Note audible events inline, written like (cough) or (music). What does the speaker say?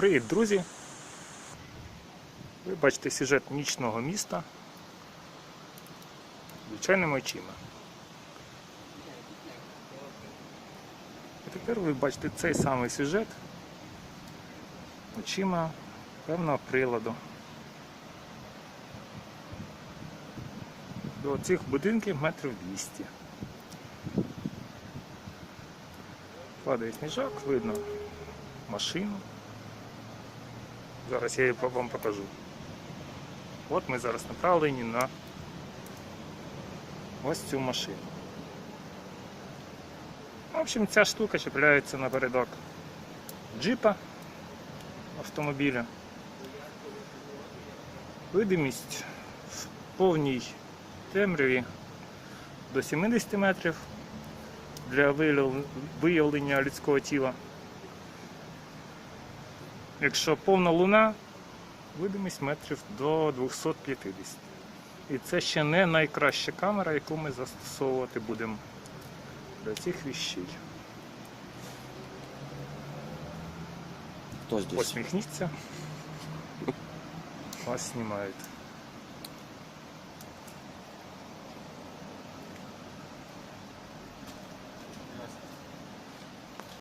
Привіт, друзі! Ви бачите сюжет нічного міста звичайними очима. І тепер ви бачите цей самий сюжет очима певного приладу. До цих будинків метрів 200. Падає сніжок, видно машину. Зараз я її вам покажу. От ми зараз направлені на ось цю машину. В общем, ця штука чіпляється на передок джипа автомобіля. Видимість в повній темряві до 70 метрів для виявлення людського тіла. Якщо повна луна, видимість метрів до 250. І це ще не найкраща камера, яку ми застосовувати будемо для цих віщей. Хто здесь? Посміхніться. (laughs) Вас знімають.